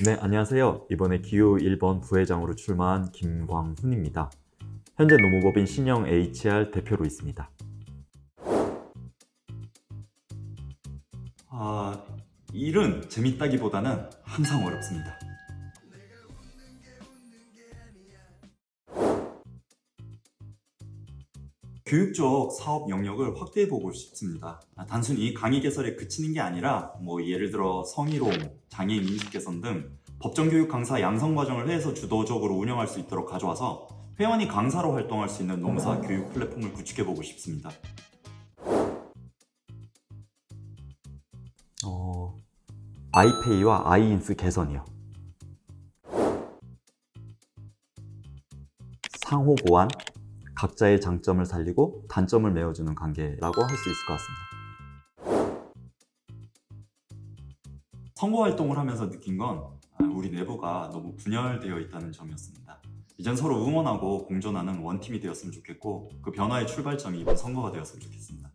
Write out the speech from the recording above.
네, 안녕하세요. 이번에 기호 1번 부회장으로 출마한 김광훈입니다. 현재 노무법인 신영 HR 대표로 있습니다. 아, 일은 재밌다기보다는 항상 어렵습니다. 교육적 사업 영역을 확대해 보고 싶습니다. 아, 단순히 강의 개설에 그치는 게 아니라 뭐 예를 들어 성희롱, 장애인 인식 개선 등 법정 교육 강사 양성 과정을 회에서 주도적으로 운영할 수 있도록 가져와서 회원이 강사로 활동할 수 있는 농사 교육 플랫폼을 구축해 보고 싶습니다. 어, 아이페이와 아이인스 개선이요. 상호 보완, 각자의 장점을 살리고 단점을 메워주는 관계라고 할 수 있을 것 같습니다. 선거 활동을 하면서 느낀 건 아, 우리 내부가 너무 분열되어 있다는 점이었습니다. 이젠 서로 응원하고 공존하는 원팀이 되었으면 좋겠고 그 변화의 출발점이 이번 선거가 되었으면 좋겠습니다.